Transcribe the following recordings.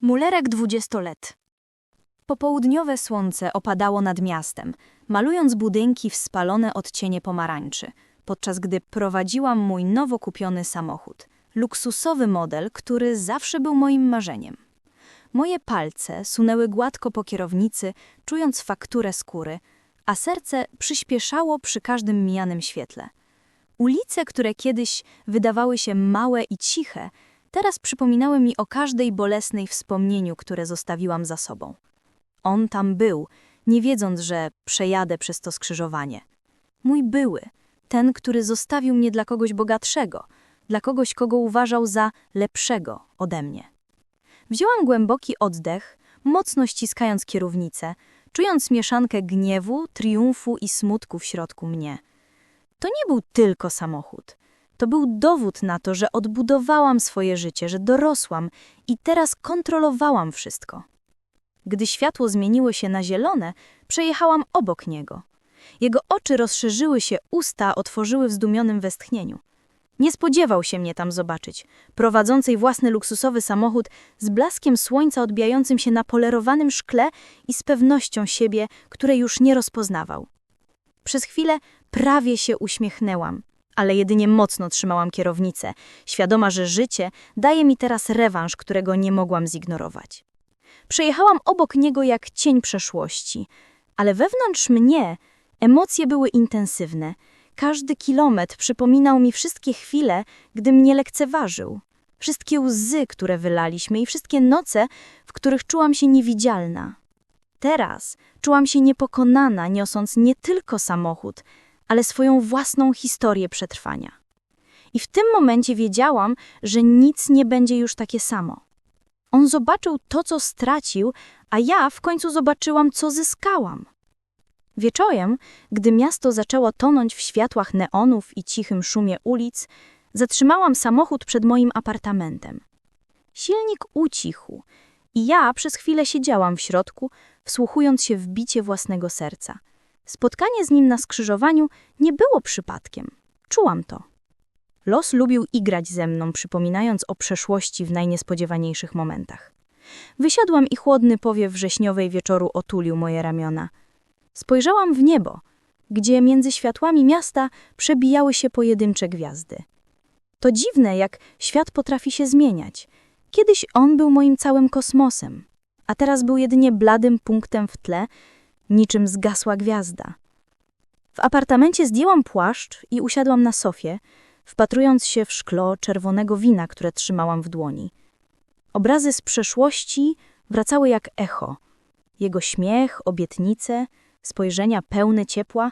Mulerek dwudziestolet. Popołudniowe słońce opadało nad miastem, malując budynki w spalone odcienie pomarańczy, podczas gdy prowadziłam mój nowo kupiony samochód. Luksusowy model, który zawsze był moim marzeniem. Moje palce sunęły gładko po kierownicy, czując fakturę skóry, a serce przyspieszało przy każdym mijanym świetle. Ulice, które kiedyś wydawały się małe i ciche, teraz przypominały mi o każdej bolesnej wspomnieniu, które zostawiłam za sobą. On tam był, nie wiedząc, że przejadę przez to skrzyżowanie. Mój były, ten, który zostawił mnie dla kogoś bogatszego, dla kogoś, kogo uważał za lepszego ode mnie. Wzięłam głęboki oddech, mocno ściskając kierownicę, czując mieszankę gniewu, triumfu i smutku w środku mnie. To nie był tylko samochód. To był dowód na to, że odbudowałam swoje życie, że dorosłam i teraz kontrolowałam wszystko. Gdy światło zmieniło się na zielone, przejechałam obok niego. Jego oczy rozszerzyły się, usta otworzyły w zdumionym westchnieniu. Nie spodziewał się mnie tam zobaczyć, prowadzącej własny luksusowy samochód z blaskiem słońca odbijającym się na polerowanym szkle i z pewnością siebie, której już nie rozpoznawał. Przez chwilę prawie się uśmiechnęłam, ale jedynie mocno trzymałam kierownicę, świadoma, że życie daje mi teraz rewanż, którego nie mogłam zignorować. Przejechałam obok niego jak cień przeszłości, ale wewnątrz mnie emocje były intensywne. Każdy kilometr przypominał mi wszystkie chwile, gdy mnie lekceważył. Wszystkie łzy, które wylaliśmy i wszystkie noce, w których czułam się niewidzialna. Teraz czułam się niepokonana, niosąc nie tylko samochód, ale swoją własną historię przetrwania. I w tym momencie wiedziałam, że nic nie będzie już takie samo. On zobaczył to, co stracił, a ja w końcu zobaczyłam, co zyskałam. Wieczorem, gdy miasto zaczęło tonąć w światłach neonów i cichym szumie ulic, zatrzymałam samochód przed moim apartamentem. Silnik ucichł i ja przez chwilę siedziałam w środku, wsłuchując się w bicie własnego serca. Spotkanie z nim na skrzyżowaniu nie było przypadkiem. Czułam to. Los lubił igrać ze mną, przypominając o przeszłości w najniespodziewaniejszych momentach. Wysiadłam i chłodny powiew wrześniowej wieczoru otulił moje ramiona. Spojrzałam w niebo, gdzie między światłami miasta przebijały się pojedyncze gwiazdy. To dziwne, jak świat potrafi się zmieniać. Kiedyś on był moim całym kosmosem, a teraz był jedynie bladym punktem w tle, niczym zgasła gwiazda. W apartamencie zdjęłam płaszcz i usiadłam na sofie, wpatrując się w szklo czerwonego wina, które trzymałam w dłoni. Obrazy z przeszłości wracały jak echo. Jego śmiech, obietnice, spojrzenia pełne ciepła,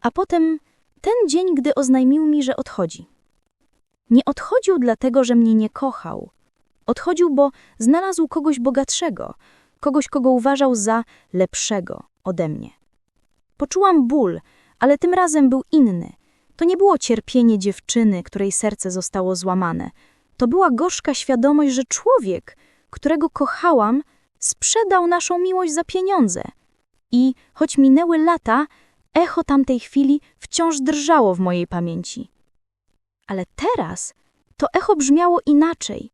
a potem ten dzień, gdy oznajmił mi, że odchodzi. Nie odchodził dlatego, że mnie nie kochał. Odchodził, bo znalazł kogoś bogatszego, kogoś, kogo uważał za lepszego ode mnie. Poczułam ból, ale tym razem był inny. To nie było cierpienie dziewczyny, której serce zostało złamane. To była gorzka świadomość, że człowiek, którego kochałam, sprzedał naszą miłość za pieniądze. I choć minęły lata, echo tamtej chwili wciąż drżało w mojej pamięci. Ale teraz to echo brzmiało inaczej.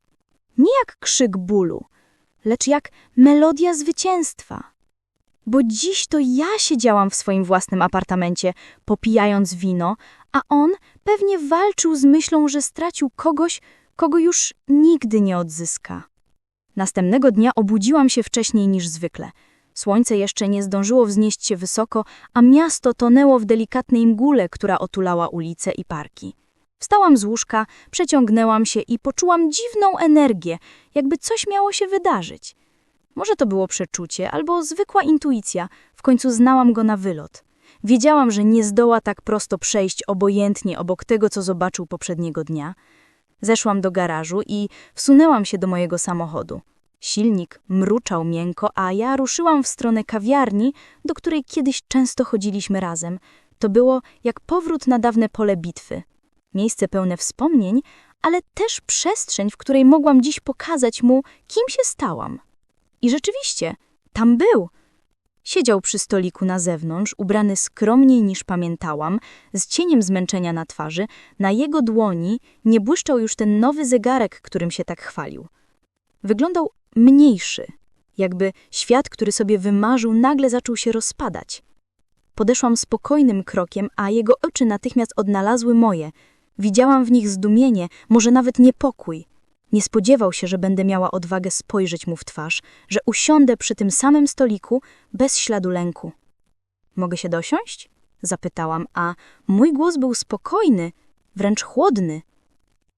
Nie jak krzyk bólu, lecz jak melodia zwycięstwa. Bo dziś to ja siedziałam w swoim własnym apartamencie, popijając wino, a on pewnie walczył z myślą, że stracił kogoś, kogo już nigdy nie odzyska. Następnego dnia obudziłam się wcześniej niż zwykle. Słońce jeszcze nie zdążyło wznieść się wysoko, a miasto tonęło w delikatnej mgule, która otulała ulice i parki. Wstałam z łóżka, przeciągnęłam się i poczułam dziwną energię, jakby coś miało się wydarzyć. Może to było przeczucie albo zwykła intuicja, w końcu znałam go na wylot. Wiedziałam, że nie zdoła tak prosto przejść obojętnie obok tego, co zobaczył poprzedniego dnia. Zeszłam do garażu i wsunęłam się do mojego samochodu. Silnik mruczał miękko, a ja ruszyłam w stronę kawiarni, do której kiedyś często chodziliśmy razem. To było jak powrót na dawne pole bitwy. Miejsce pełne wspomnień, ale też przestrzeń, w której mogłam dziś pokazać mu, kim się stałam. I rzeczywiście, tam był. Siedział przy stoliku na zewnątrz, ubrany skromniej niż pamiętałam, z cieniem zmęczenia na twarzy. Na jego dłoni nie błyszczał już ten nowy zegarek, którym się tak chwalił. Wyglądał mniejszy, jakby świat, który sobie wymarzył, nagle zaczął się rozpadać. Podeszłam spokojnym krokiem, a jego oczy natychmiast odnalazły moje. Widziałam w nich zdumienie, może nawet niepokój. Nie spodziewał się, że będę miała odwagę spojrzeć mu w twarz, że usiądę przy tym samym stoliku bez śladu lęku. Mogę się dosiąść? Zapytałam, a mój głos był spokojny, wręcz chłodny.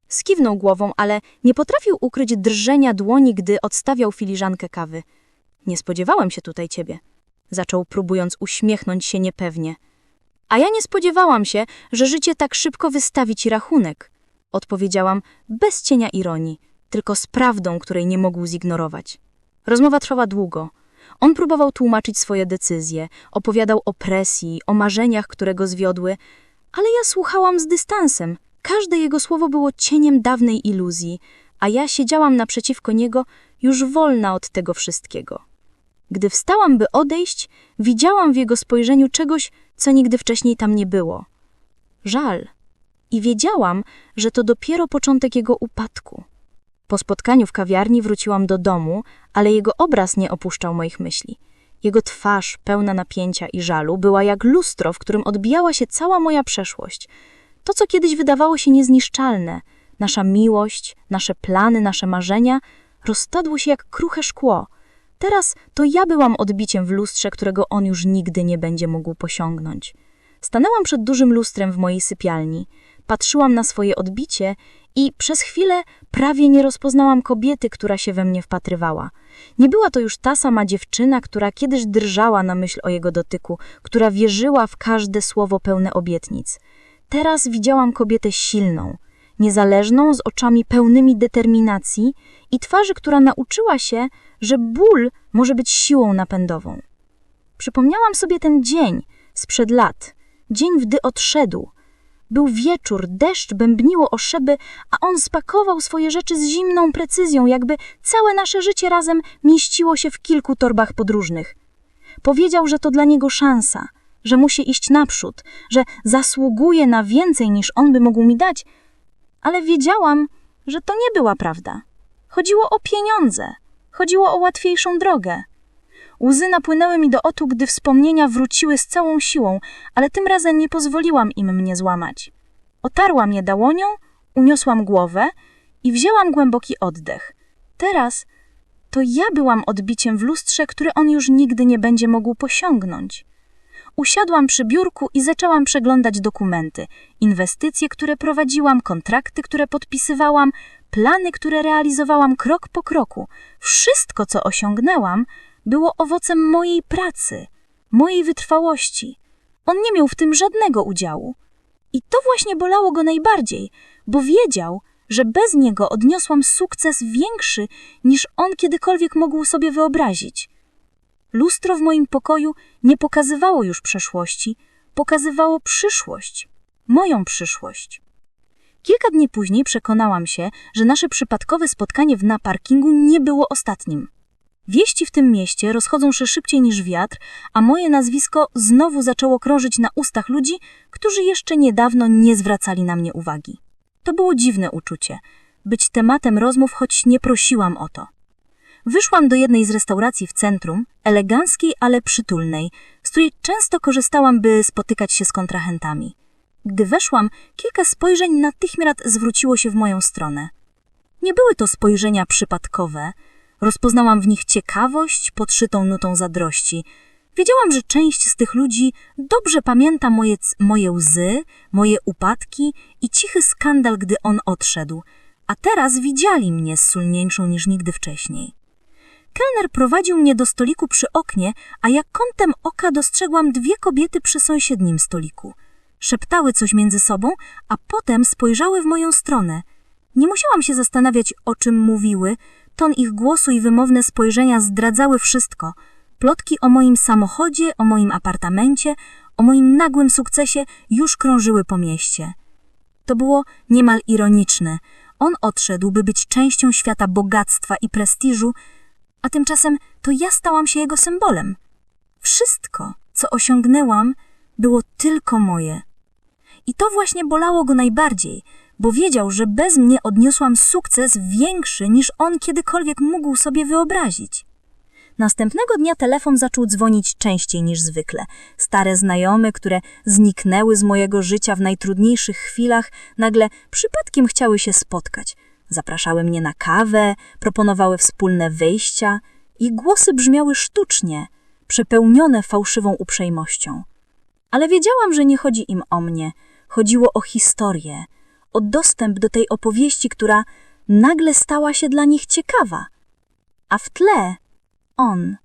Skiwnął głową, ale nie potrafił ukryć drżenia dłoni, gdy odstawiał filiżankę kawy. Nie spodziewałem się tutaj ciebie. Zaczął, próbując uśmiechnąć się niepewnie. A ja nie spodziewałam się, że życie tak szybko wystawi ci rachunek. Odpowiedziałam bez cienia ironii, tylko z prawdą, której nie mógł zignorować. Rozmowa trwała długo. On próbował tłumaczyć swoje decyzje, opowiadał o presji, o marzeniach, które go zwiodły, ale ja słuchałam z dystansem. Każde jego słowo było cieniem dawnej iluzji, a ja siedziałam naprzeciwko niego, już wolna od tego wszystkiego. Gdy wstałam, by odejść, widziałam w jego spojrzeniu czegoś, co nigdy wcześniej tam nie było. Żal. I wiedziałam, że to dopiero początek jego upadku. Po spotkaniu w kawiarni wróciłam do domu, ale jego obraz nie opuszczał moich myśli. Jego twarz, pełna napięcia i żalu, była jak lustro, w którym odbijała się cała moja przeszłość. To, co kiedyś wydawało się niezniszczalne, nasza miłość, nasze plany, nasze marzenia, roztadło się jak kruche szkło. Teraz to ja byłam odbiciem w lustrze, którego on już nigdy nie będzie mógł posiągnąć. Stanęłam przed dużym lustrem w mojej sypialni. Patrzyłam na swoje odbicie i przez chwilę prawie nie rozpoznałam kobiety, która się we mnie wpatrywała. Nie była to już ta sama dziewczyna, która kiedyś drżała na myśl o jego dotyku, która wierzyła w każde słowo pełne obietnic. Teraz widziałam kobietę silną, niezależną, z oczami pełnymi determinacji i twarzy, która nauczyła się, że ból może być siłą napędową. Przypomniałam sobie ten dzień sprzed lat, dzień, gdy odszedł. Był wieczór, deszcz bębniło o szyby, a on spakował swoje rzeczy z zimną precyzją, jakby całe nasze życie razem mieściło się w kilku torbach podróżnych. Powiedział, że to dla niego szansa, że musi iść naprzód, że zasługuje na więcej niż on by mógł mi dać, ale wiedziałam, że to nie była prawda. Chodziło o pieniądze, chodziło o łatwiejszą drogę. Łzy napłynęły mi do oczu, gdy wspomnienia wróciły z całą siłą, ale tym razem nie pozwoliłam im mnie złamać. Otarłam je dałonią, uniosłam głowę i wzięłam głęboki oddech. Teraz to ja byłam odbiciem w lustrze, które on już nigdy nie będzie mógł posiągnąć. Usiadłam przy biurku i zaczęłam przeglądać dokumenty, inwestycje, które prowadziłam, kontrakty, które podpisywałam, plany, które realizowałam krok po kroku. Wszystko, co osiągnęłam, było owocem mojej pracy, mojej wytrwałości. On nie miał w tym żadnego udziału. I to właśnie bolało go najbardziej, bo wiedział, że bez niego odniosłam sukces większy niż on kiedykolwiek mógł sobie wyobrazić. Lustro w moim pokoju nie pokazywało już przeszłości, pokazywało przyszłość, moją przyszłość. Kilka dni później przekonałam się, że nasze przypadkowe spotkanie w na parkingu nie było ostatnim. Wieści w tym mieście rozchodzą się szybciej niż wiatr, a moje nazwisko znowu zaczęło krążyć na ustach ludzi, którzy jeszcze niedawno nie zwracali na mnie uwagi. To było dziwne uczucie, być tematem rozmów, choć nie prosiłam o to. Wyszłam do jednej z restauracji w centrum, eleganckiej, ale przytulnej, z której często korzystałam, by spotykać się z kontrahentami. Gdy weszłam, kilka spojrzeń natychmiast zwróciło się w moją stronę. Nie były to spojrzenia przypadkowe. Rozpoznałam w nich ciekawość podszytą nutą zadrości. Wiedziałam, że część z tych ludzi dobrze pamięta moje, moje łzy, moje upadki i cichy skandal, gdy on odszedł, a teraz widzieli mnie sulniejszą niż nigdy wcześniej. Kelner prowadził mnie do stoliku przy oknie, a jak kątem oka dostrzegłam dwie kobiety przy sąsiednim stoliku. Szeptały coś między sobą, a potem spojrzały w moją stronę. Nie musiałam się zastanawiać, o czym mówiły. Ton ich głosu i wymowne spojrzenia zdradzały wszystko. Plotki o moim samochodzie, o moim apartamencie, o moim nagłym sukcesie już krążyły po mieście. To było niemal ironiczne. On odszedł, by być częścią świata bogactwa i prestiżu, a tymczasem to ja stałam się jego symbolem. Wszystko, co osiągnęłam, było tylko moje. I to właśnie bolało go najbardziej. Bo wiedział, że bez mnie odniosłam sukces większy niż on kiedykolwiek mógł sobie wyobrazić. Następnego dnia telefon zaczął dzwonić częściej niż zwykle. Stare znajome, które zniknęły z mojego życia w najtrudniejszych chwilach, nagle przypadkiem chciały się spotkać. Zapraszały mnie na kawę, proponowały wspólne wyjścia i głosy brzmiały sztucznie, przepełnione fałszywą uprzejmością. Ale wiedziałam, że nie chodzi im o mnie. Chodziło o historię, o dostęp do tej opowieści, która nagle stała się dla nich ciekawa. A w tle on.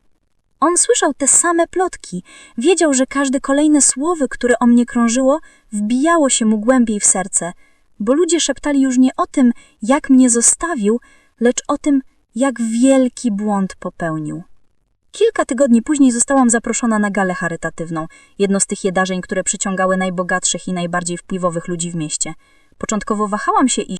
On słyszał te same plotki, wiedział, że każde kolejne słowo, które o mnie krążyło, wbijało się mu głębiej w serce, bo ludzie szeptali już nie o tym, jak mnie zostawił, lecz o tym, jak wielki błąd popełnił. Kilka tygodni później zostałam zaproszona na galę charytatywną, jedno z tych jedarzeń, które przyciągały najbogatszych i najbardziej wpływowych ludzi w mieście. Początkowo wahałam się iść,